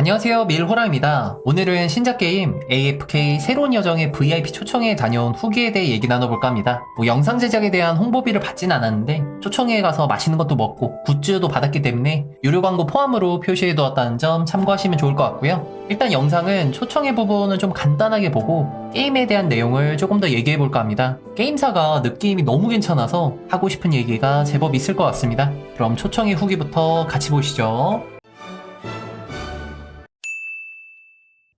안녕하세요. 밀호랑입니다. 오늘은 신작 게임 AFK 새로운 여정의 VIP 초청회에 다녀온 후기에 대해 얘기 나눠볼까 합니다. 뭐 영상 제작에 대한 홍보비를 받진 않았는데 초청회에 가서 맛있는 것도 먹고 굿즈도 받았기 때문에 유료 광고 포함으로 표시해두었다는 점 참고하시면 좋을 것 같고요. 일단 영상은 초청회 부분을 좀 간단하게 보고 게임에 대한 내용을 조금 더 얘기해 볼까 합니다. 게임사가 느낌이 너무 괜찮아서 하고 싶은 얘기가 제법 있을 것 같습니다. 그럼 초청회 후기부터 같이 보시죠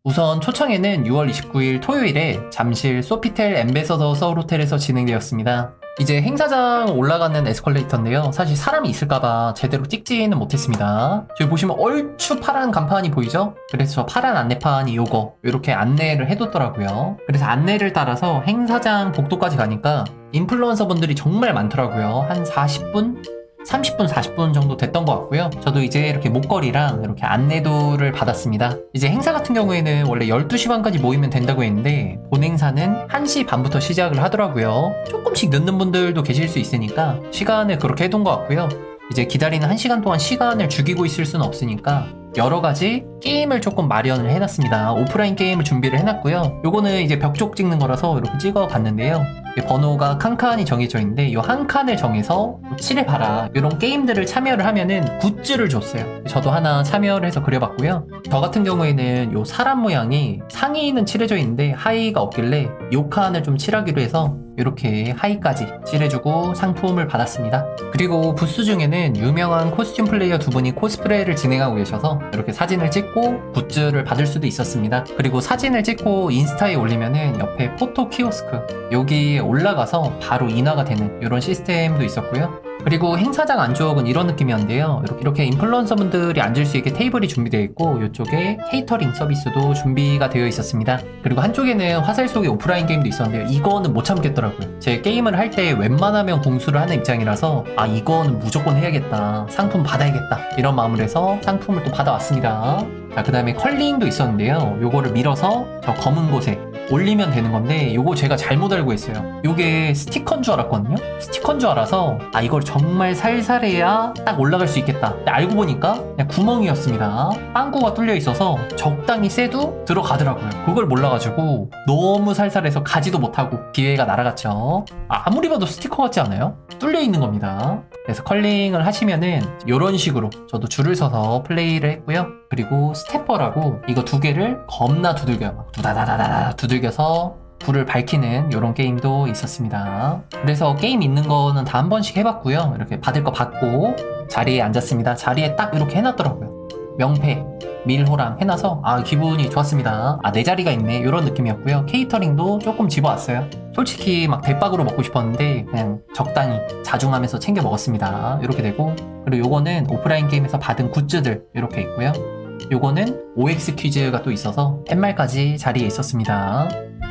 우선 초청회는 6월 29일 토요일에 잠실 소피텔 엠베서더 서울호텔에서 진행되었습니다. 이제 행사장 올라가는 에스컬레이터인데요. 사실 사람이 있을까봐 제대로 찍지는 못했습니다. 저기 보시면 얼추 파란 간판이 보이죠? 그래서 저 파란 안내판이 요거 이렇게 안내를 해뒀더라고요. 그래서 안내를 따라서 행사장 복도까지 가니까 인플루언서 분들이 정말 많더라고요. 한 40분? 30분, 40분 정도 됐던 것 같고요. 저도 이제 이렇게 목걸이랑 이렇게 안내도를 받았습니다. 이제 행사 같은 경우에는 원래 12시 반까지 모이면 된다고 했는데, 본 행사는 1시 반부터 시작을 하더라고요. 조금씩 늦는 분들도 계실 수 있으니까 시간을 그렇게 해둔 것 같고요. 이제 기다리는 1시간 동안 시간을 죽이고 있을 수는 없으니까 여러 가지 게임을 조금 마련을 해놨습니다. 오프라인 게임을 준비를 해놨고요. 요거는 이제 벽쪽 찍는 거라서 이렇게 찍어 봤는데요. 번호가 칸칸이 정해져 있는데 이 한 칸을 정해서 칠해봐라 이런 게임들을 참여를 하면은 굿즈를 줬어요 저도 하나 참여를 해서 그려봤고요 저 같은 경우에는 이 사람 모양이 상의는 칠해져 있는데 하의가 없길래 이 칸을 좀 칠하기로 해서 이렇게 하의까지 칠해주고 상품을 받았습니다 그리고 부스 중에는 유명한 코스튬 플레이어 두 분이 코스프레를 진행하고 계셔서 이렇게 사진을 찍고 굿즈를 받을 수도 있었습니다 그리고 사진을 찍고 인스타에 올리면은 옆에 포토 키오스크 여기 올라가서 바로 인화가 되는 이런 시스템도 있었고요. 그리고 행사장 안쪽은 이런 느낌이었는데요. 이렇게, 이렇게 인플루언서분들이 앉을 수 있게 테이블이 준비되어 있고 이쪽에 케이터링 서비스도 준비가 되어 있었습니다. 그리고 한쪽에는 화살 속의 오프라인 게임도 있었는데요. 이거는 못 참겠더라고요. 제 게임을 할 때 웬만하면 공수를 하는 입장이라서 아 이거는 무조건 해야겠다. 상품 받아야겠다. 이런 마음을 해서 상품을 또 받아왔습니다. 자, 그 다음에 컬링도 있었는데요. 요거를 밀어서 저 검은 곳에 올리면 되는 건데 요거 제가 잘못 알고 있어요. 요게 스티커인 줄 알았거든요. 스티커인 줄 알아서 아 이걸 정말 살살 해야 딱 올라갈 수 있겠다. 알고 보니까 그냥 구멍이었습니다. 빵구가 뚫려 있어서 적당히 세도 들어가더라고요. 그걸 몰라가지고 너무 살살해서 가지도 못하고 기회가 날아갔죠. 아, 아무리 봐도 스티커 같지 않아요? 뚫려 있는 겁니다. 그래서 컬링을 하시면은 이런 식으로 저도 줄을 서서 플레이를 했고요. 그리고 스태퍼라고 이거 두 개를 겁나 두들겨요. 막 두다다다다다 두들겨서 불을 밝히는 이런 게임도 있었습니다. 그래서 게임 있는 거는 다 한 번씩 해봤고요. 이렇게 받을 거 받고 자리에 앉았습니다. 자리에 딱 이렇게 해놨더라고요. 명패, 밀호랑 해놔서 아 기분이 좋았습니다. 아 내 자리가 있네 이런 느낌이었고요. 케이터링도 조금 집어왔어요. 솔직히 막 대박으로 먹고 싶었는데 그냥 적당히 자중하면서 챙겨 먹었습니다. 이렇게 되고 그리고 요거는 오프라인 게임에서 받은 굿즈들 이렇게 있고요. 요거는 OX 퀴즈가 또 있어서 팻말까지 자리에 있었습니다.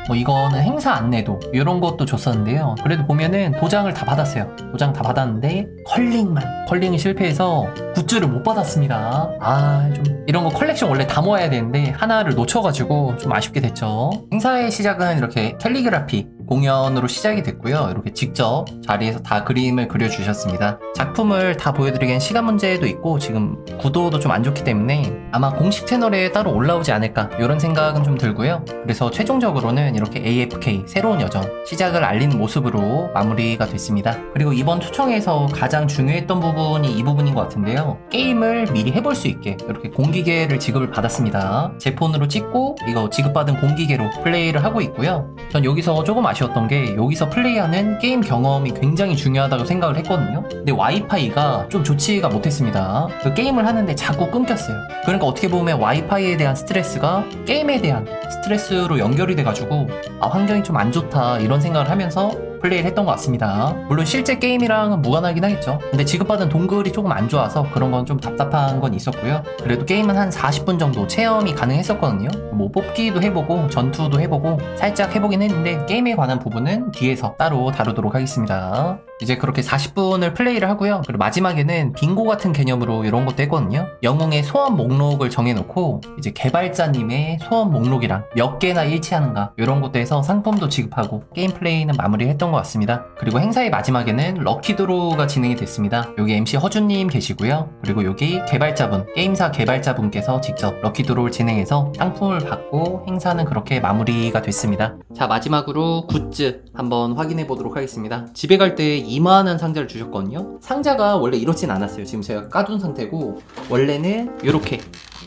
뭐 이거는 행사 안내도 이런 것도 줬었는데요. 그래도 보면은 도장을 다 받았어요. 도장 다 받았는데 컬링만 컬링이 실패해서 굿즈를 못 받았습니다. 아 좀 이런 거 컬렉션 원래 다 모아야 되는데 하나를 놓쳐가지고 좀 아쉽게 됐죠. 행사의 시작은 이렇게 캘리그라피 공연으로 시작이 됐고요. 이렇게 직접 자리에서 다 그림을 그려주셨습니다. 작품을 다 보여드리기엔 시간 문제도 있고 지금 구도도 좀 안 좋기 때문에 아마 공식 채널에 따로 올라오지 않을까 이런 생각은 좀 들고요. 그래서 최종적으로는 이렇게 AFK 새로운 여정 시작을 알리는 모습으로 마무리가 됐습니다. 그리고 이번 초청에서 가장 중요했던 부분이 이 부분인 것 같은데요. 게임을 미리 해볼 수 있게 이렇게 공기계를 지급을 받았습니다. 제 폰으로 찍고 이거 지급받은 공기계로 플레이를 하고 있고요. 전 여기서 조금 아쉬웠 던 게 여기서 플레이하는 게임 경험이 굉장히 중요하다고 생각을 했거든요. 근데 와이파이가 좀 좋지가 못했습니다. 그 게임을 하는데 자꾸 끊겼어요. 그러니까 어떻게 보면 와이파이에 대한 스트레스가 게임에 대한 스트레스로 연결이 돼가지고 아 환경이 좀 안 좋다 이런 생각을 하면서 플레이를 했던 것 같습니다. 물론 실제 게임이랑은 무관하긴 하겠죠. 근데 지급받은 동글이 조금 안 좋아서 그런 건 좀 답답한 건 있었고요. 그래도 게임은 한 40분 정도 체험이 가능했었거든요. 뭐 뽑기도 해보고 전투도 해보고 살짝 해보긴 했는데 게임에 관한 부분은 뒤에서 따로 다루도록 하겠습니다. 이제 그렇게 40분을 플레이를 하고요. 그리고 마지막에는 빙고 같은 개념으로 이런 것도 했거든요. 영웅의 소원 목록을 정해놓고 이제 개발자님의 소원 목록이랑 몇 개나 일치하는가 이런 것도 해서 상품도 지급하고 게임 플레이는 마무리했던 것것 같습니다. 그리고 행사의 마지막에는 럭키드로우가 진행이 됐습니다. 여기 MC 허준님 계시고요. 그리고 여기 개발자분, 게임사 개발자분께서 직접 럭키드로우를 진행해서 상품을 받고 행사는 그렇게 마무리가 됐습니다. 자, 마지막으로 굿즈 한번 확인해 보도록 하겠습니다. 집에 갈때 이만한 상자를 주셨거든요. 상자가 원래 이렇진 않았어요. 지금 제가 까둔 상태고 원래는 이렇게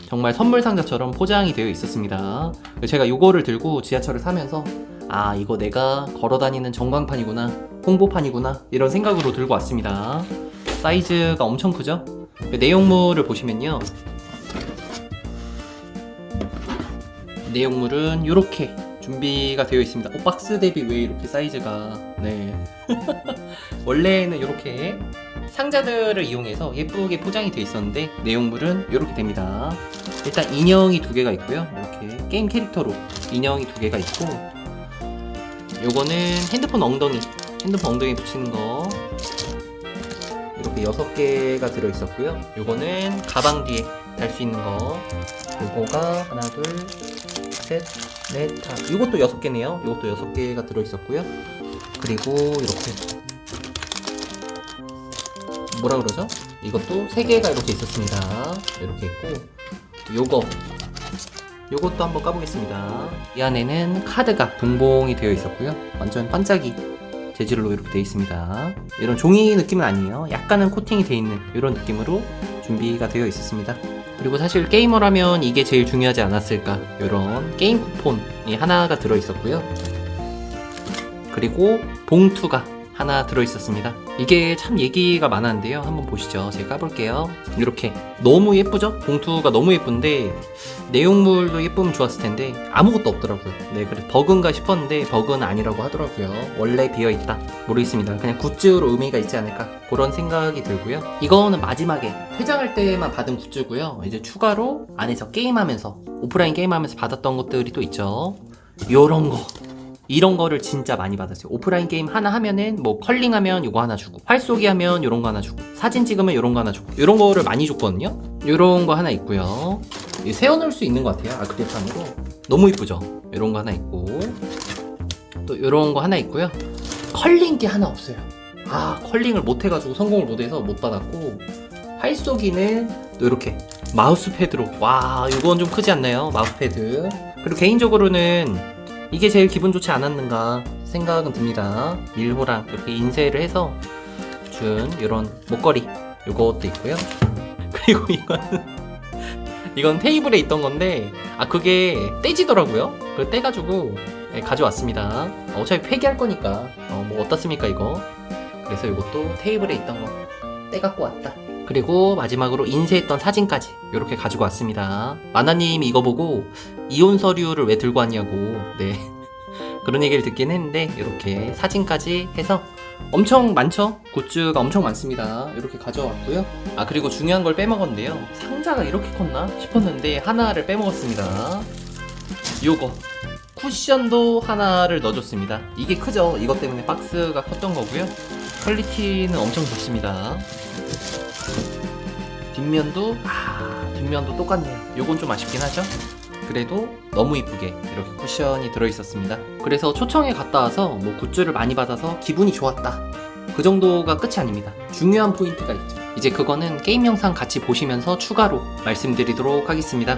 정말 선물 상자처럼 포장이 되어 있었습니다. 제가 이거를 들고 지하철을 타면서 아 이거 내가 걸어다니는 전광판이구나 홍보판이구나 이런 생각으로 들고 왔습니다. 사이즈가 엄청 크죠? 그 내용물을 보시면요. 내용물은 이렇게 준비가 되어 있습니다. 오, 박스 대비 왜 이렇게 사이즈가 네 원래는 이렇게 상자들을 이용해서 예쁘게 포장이 되어 있었는데 내용물은 이렇게 됩니다. 일단 인형이 두 개가 있고요. 이렇게 게임 캐릭터로 인형이 두 개가 있고 요거는 핸드폰 엉덩이 핸드폰 엉덩이에 붙이는 거 이렇게 여섯 개가 들어 있었고요. 요거는 가방 뒤에 달 수 있는 거 요거가 하나 둘셋넷 다섯 요것도 여섯 개네요. 요것도 여섯 개가 들어 있었고요. 그리고 이렇게 뭐라 그러죠? 이것도 세 개가 이렇게 있었습니다. 이렇게 있고 요거 요것도 한번 까보겠습니다. 이 안에는 카드가 분봉이 되어 있었고요. 완전 반짝이 재질로 이렇게 되어 있습니다. 이런 종이 느낌은 아니에요. 약간은 코팅이 되어 있는 이런 느낌으로 준비가 되어 있었습니다. 그리고 사실 게이머라면 이게 제일 중요하지 않았을까 이런 게임 쿠폰이 하나가 들어 있었고요. 그리고 봉투가 하나 들어 있었습니다. 이게 참 얘기가 많았는데요. 한번 보시죠. 제가 까볼게요. 이렇게 너무 예쁘죠? 봉투가 너무 예쁜데 내용물도 예쁘면 좋았을 텐데 아무것도 없더라고요. 네, 그래서 버그인가 싶었는데 버그는 아니라고 하더라고요. 원래 비어 있다. 모르겠습니다. 그냥 굿즈로 의미가 있지 않을까 그런 생각이 들고요. 이거는 마지막에 퇴장할 때만 받은 굿즈고요. 이제 추가로 안에서 게임하면서 오프라인 게임하면서 받았던 것들이 또 있죠. 요런 거. 이런 거를 진짜 많이 받았어요. 오프라인 게임 하나 하면은 뭐 컬링 하면 요거 하나 주고 활 쏘기 하면 요런 거 하나 주고 사진 찍으면 요런 거 하나 주고 요런 거를 많이 줬거든요. 요런 거 하나 있고요. 이 세워놓을 수 있는 것 같아요. 아크릴판으로 너무 이쁘죠. 요런 거 하나 있고 또 요런 거 하나 있고요. 컬링기 하나 없어요. 아 컬링을 못 해가지고 성공을 못 해서 못 받았고 활쏘기는 또 이렇게 마우스 패드로 와 이건 좀 크지 않나요? 마우스 패드 그리고 개인적으로는 이게 제일 기분 좋지 않았는가 생각은 듭니다. 일부랑 이렇게 인쇄를 해서 준 이런 목걸이 요것도 있고요. 그리고 이거는 이건 테이블에 있던 건데 아 그게 떼지더라고요. 그걸 떼가지고 네, 가져왔습니다. 어차피 폐기할 거니까 어, 뭐 어떻습니까 이거? 그래서 이것도 테이블에 있던 거 떼갖고 왔다. 그리고 마지막으로 인쇄했던 사진까지 이렇게 가지고 왔습니다. 마나님이 이거 보고 이혼 서류를 왜 들고 왔냐고 네 그런 얘기를 듣긴 했는데 이렇게 사진까지 해서 엄청 많죠? 굿즈가 엄청 많습니다. 이렇게 가져왔고요. 아 그리고 중요한 걸 빼먹었는데요. 상자가 이렇게 컸나 싶었는데 하나를 빼먹었습니다. 요거 쿠션도 하나를 넣어줬습니다. 이게 크죠? 이것 때문에 박스가 컸던 거고요. 퀄리티는 엄청 좋습니다. 뒷면도 아 뒷면도 똑같네요. 요건 좀 아쉽긴 하죠. 그래도 너무 이쁘게 이렇게 쿠션이 들어있었습니다. 그래서 초청에 갔다 와서 뭐 굿즈를 많이 받아서 기분이 좋았다. 그 정도가 끝이 아닙니다. 중요한 포인트가 있죠. 이제 그거는 게임 영상 같이 보시면서 추가로 말씀드리도록 하겠습니다.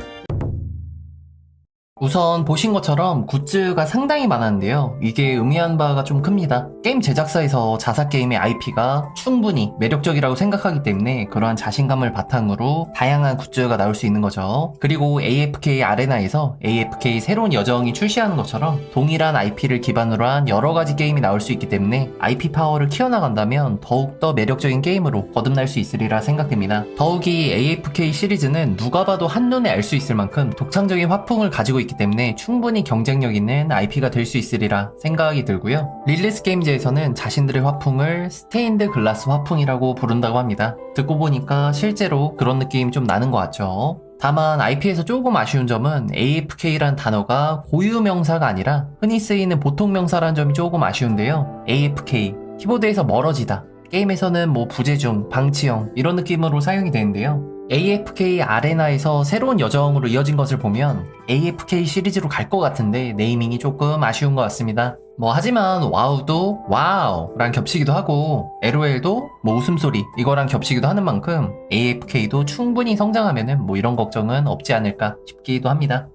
우선 보신 것처럼 굿즈가 상당히 많았는데요. 이게 의미하는 바가 좀 큽니다. 게임 제작사에서 자사 게임의 IP가 충분히 매력적이라고 생각하기 때문에 그러한 자신감을 바탕으로 다양한 굿즈가 나올 수 있는 거죠. 그리고 AFK 아레나에서 AFK 새로운 여정이 출시하는 것처럼 동일한 IP를 기반으로 한 여러 가지 게임이 나올 수 있기 때문에 IP 파워를 키워나간다면 더욱더 매력적인 게임으로 거듭날 수 있으리라 생각됩니다. 더욱이 AFK 시리즈는 누가 봐도 한눈에 알 수 있을 만큼 독창적인 화풍을 가지고 있기 때문에 충분히 경쟁력 있는 IP가 될 수 있으리라 생각이 들고요. 릴리스 게임즈에서는 자신들의 화풍을 스테인드 글라스 화풍이라고 부른다고 합니다. 듣고 보니까 실제로 그런 느낌 좀 나는 것 같죠. 다만 IP에서 조금 아쉬운 점은 AFK란 단어가 고유 명사가 아니라 흔히 쓰이는 보통 명사라는 점이 조금 아쉬운데요. AFK 키보드에서 멀어지다 게임에서는 뭐 부재중, 방치형 이런 느낌으로 사용이 되는데요. AFK 아레나에서 새로운 여정으로 이어진 것을 보면 AFK 시리즈로 갈 것 같은데 네이밍이 조금 아쉬운 것 같습니다. 뭐 하지만 와우도 와우랑 겹치기도 하고 LOL도 뭐 웃음소리 이거랑 겹치기도 하는 만큼 AFK도 충분히 성장하면은 뭐 이런 걱정은 없지 않을까 싶기도 합니다.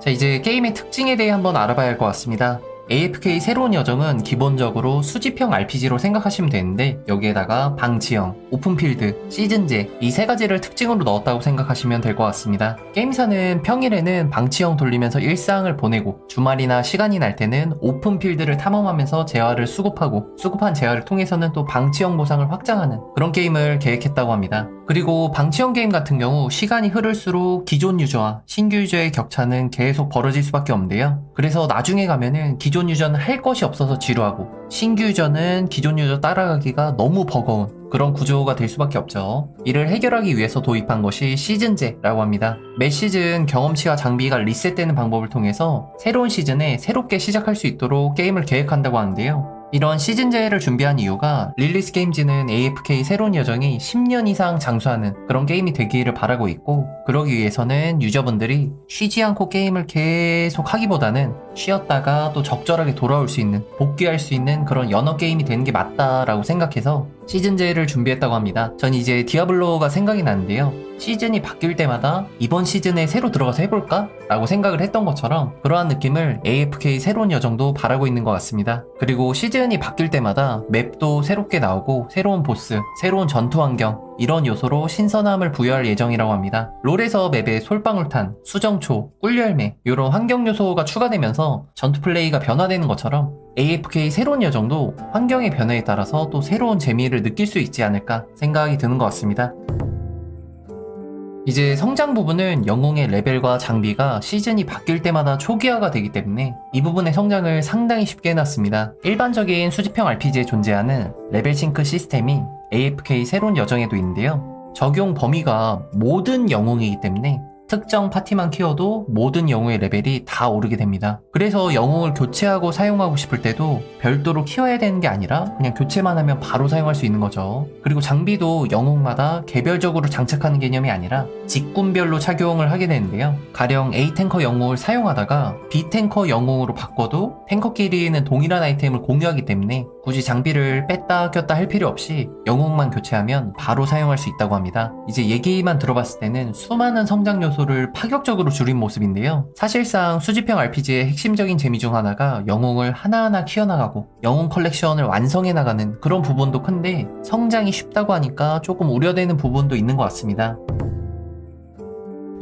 자 이제 게임의 특징에 대해 한번 알아봐야 할 것 같습니다. AFK 새로운 여정은 기본적으로 수집형 RPG로 생각하시면 되는데 여기에다가 방지형, 오픈필드, 시즌제 이 세 가지를 특징으로 넣었다고 생각하시면 될 것 같습니다. 게임사는 평일에는 방치형 돌리면서 일상을 보내고 주말이나 시간이 날 때는 오픈필드를 탐험하면서 재화를 수급하고 수급한 재화를 통해서는 또 방치형 보상을 확장하는 그런 게임을 계획했다고 합니다. 그리고 방치형 게임 같은 경우 시간이 흐를수록 기존 유저와 신규 유저의 격차는 계속 벌어질 수밖에 없는데요. 그래서 나중에 가면은 기존 유저는 할 것이 없어서 지루하고 신규 유저는 기존 유저 따라가기가 너무 버거운 그런 구조가 될 수밖에 없죠. 이를 해결하기 위해서 도입한 것이 시즌제라고 합니다. 매 시즌 경험치와 장비가 리셋되는 방법을 통해서 새로운 시즌에 새롭게 시작할 수 있도록 게임을 계획한다고 하는데요. 이런 시즌제를 준비한 이유가 릴리스 게임즈는 AFK 새로운 여정이 10년 이상 장수하는 그런 게임이 되기를 바라고 있고 그러기 위해서는 유저분들이 쉬지 않고 게임을 계속 하기보다는 쉬었다가 또 적절하게 돌아올 수 있는 복귀할 수 있는 그런 연어 게임이 되는 게 맞다라고 생각해서 시즌 제를 준비했다고 합니다. 전 이제 디아블로가 생각이 나는데요. 시즌이 바뀔 때마다 이번 시즌에 새로 들어가서 해볼까? 라고 생각을 했던 것처럼 그러한 느낌을 AFK 새로운 여정도 바라고 있는 것 같습니다. 그리고 시즌이 바뀔 때마다 맵도 새롭게 나오고 새로운 보스, 새로운 전투 환경 이런 요소로 신선함을 부여할 예정이라고 합니다. 롤에서 맵에 솔방울탄, 수정초, 꿀열매 이런 환경 요소가 추가되면서 전투 플레이가 변화되는 것처럼 AFK 새로운 여정도 환경의 변화에 따라서 또 새로운 재미를 느낄 수 있지 않을까 생각이 드는 것 같습니다. 이제 성장 부분은 영웅의 레벨과 장비가 시즌이 바뀔 때마다 초기화가 되기 때문에 이 부분의 성장을 상당히 쉽게 해놨습니다. 일반적인 수집형 RPG에 존재하는 레벨 싱크 시스템이 AFK 새로운 여정에도 있는데요. 적용 범위가 모든 영웅이기 때문에 특정 파티만 키워도 모든 영웅의 레벨이 다 오르게 됩니다. 그래서 영웅을 교체하고 사용하고 싶을 때도 별도로 키워야 되는 게 아니라 그냥 교체만 하면 바로 사용할 수 있는 거죠. 그리고 장비도 영웅마다 개별적으로 장착하는 개념이 아니라 직군별로 착용을 하게 되는데요. 가령 A 탱커 영웅을 사용하다가 B 탱커 영웅으로 바꿔도 탱커끼리는 동일한 아이템을 공유하기 때문에 굳이 장비를 뺐다 꼈다 할 필요 없이 영웅만 교체하면 바로 사용할 수 있다고 합니다. 이제 얘기만 들어봤을 때는 수많은 성장 요소 를 파격적으로 줄인 모습인데요. 사실상 수집형 RPG의 핵심적인 재미 중 하나가 영웅을 하나하나 키워나가고 영웅 컬렉션을 완성해 나가는 그런 부분도 큰데 성장이 쉽다고 하니까 조금 우려되는 부분도 있는 것 같습니다.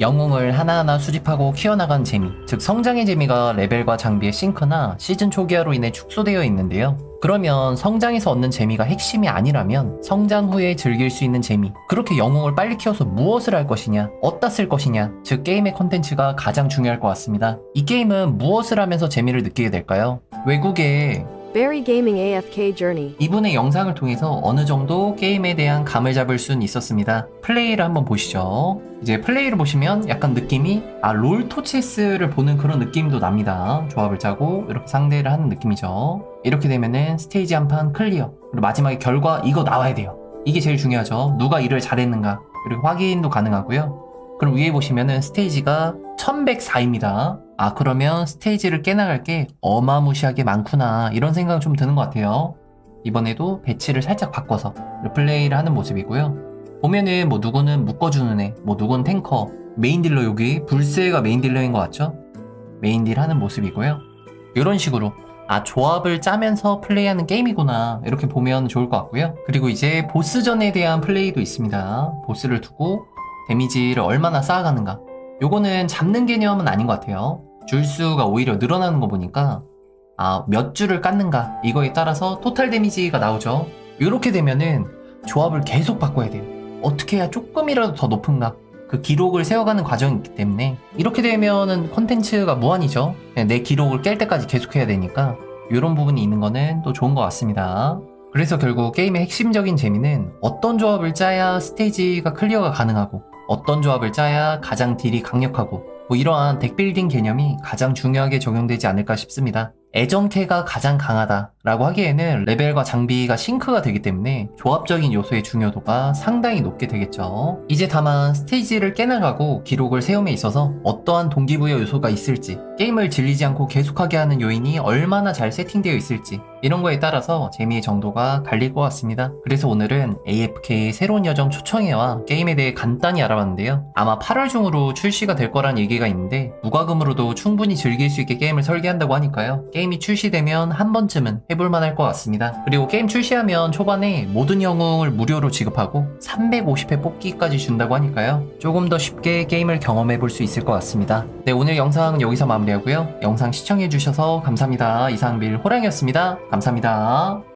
영웅을 하나하나 수집하고 키워나간 재미, 즉 성장의 재미가 레벨과 장비의 싱크나 시즌 초기화로 인해 축소되어 있는데요. 그러면 성장에서 얻는 재미가 핵심이 아니라면 성장 후에 즐길 수 있는 재미, 그렇게 영웅을 빨리 키워서 무엇을 할 것이냐, 어디다 쓸 것이냐, 즉 게임의 컨텐츠가 가장 중요할 것 같습니다. 이 게임은 무엇을 하면서 재미를 느끼게 될까요? 외국의 Berry Gaming AFK Journey. 이분의 영상을 통해서 어느 정도 게임에 대한 감을 잡을 수는 있었습니다. 플레이를 한번 보시죠. 이제 플레이를 보시면 약간 느낌이 아 롤토체스를 보는 그런 느낌도 납니다. 조합을 짜고 이렇게 상대를 하는 느낌이죠. 이렇게 되면은 스테이지 한 판 클리어. 그리고 마지막에 결과 이거 나와야 돼요. 이게 제일 중요하죠. 누가 일을 잘했는가. 그리고 확인도 가능하고요. 그럼 위에 보시면은 스테이지가 1104입니다. 아, 그러면 스테이지를 깨나갈 게 어마무시하게 많구나. 이런 생각이 좀 드는 것 같아요. 이번에도 배치를 살짝 바꿔서 플레이를 하는 모습이고요. 보면은 뭐 누구는 묶어주는 애, 뭐 누구는 탱커, 메인 딜러 여기 불세가 메인 딜러인 것 같죠? 메인 딜 하는 모습이고요. 이런 식으로 아 조합을 짜면서 플레이하는 게임이구나 이렇게 보면 좋을 것 같고요. 그리고 이제 보스전에 대한 플레이도 있습니다. 보스를 두고 데미지를 얼마나 쌓아가는가. 요거는 잡는 개념은 아닌 것 같아요. 줄수가 오히려 늘어나는 거 보니까 아 몇 줄을 깎는가 이거에 따라서 토탈 데미지가 나오죠. 이렇게 되면은 조합을 계속 바꿔야 돼요. 어떻게 해야 조금이라도 더 높은가? 그 기록을 세워가는 과정이 있기 때문에 이렇게 되면은 컨텐츠가 무한이죠. 그냥 내 기록을 깰 때까지 계속 해야 되니까 이런 부분이 있는 거는 또 좋은 것 같습니다. 그래서 결국 게임의 핵심적인 재미는 어떤 조합을 짜야 스테이지가 클리어가 가능하고 어떤 조합을 짜야 가장 딜이 강력하고 뭐 이러한 덱빌딩 개념이 가장 중요하게 적용되지 않을까 싶습니다. 애정캐가 가장 강하다라고 하기에는 레벨과 장비가 싱크가 되기 때문에 조합적인 요소의 중요도가 상당히 높게 되겠죠. 이제 다만 스테이지를 깨나가고 기록을 세움에 있어서 어떠한 동기부여 요소가 있을지 게임을 질리지 않고 계속하게 하는 요인이 얼마나 잘 세팅되어 있을지 이런 거에 따라서 재미의 정도가 갈릴 것 같습니다. 그래서 오늘은 AFK의 새로운 여정 초청회와 게임에 대해 간단히 알아봤는데요. 아마 8월 중으로 출시가 될 거란 얘기가 있는데 무과금으로도 충분히 즐길 수 있게 게임을 설계한다고 하니까요. 게임이 출시되면 한 번쯤은 해볼 만 할 것 같습니다. 그리고 게임 출시하면 초반에 모든 영웅을 무료로 지급하고 350회 뽑기까지 준다고 하니까요. 조금 더 쉽게 게임을 경험해 볼 수 있을 것 같습니다. 네, 오늘 영상 여기서 마무리하고요. 영상 시청해 주셔서 감사합니다. 이상빌 호랑이었습니다. 감사합니다.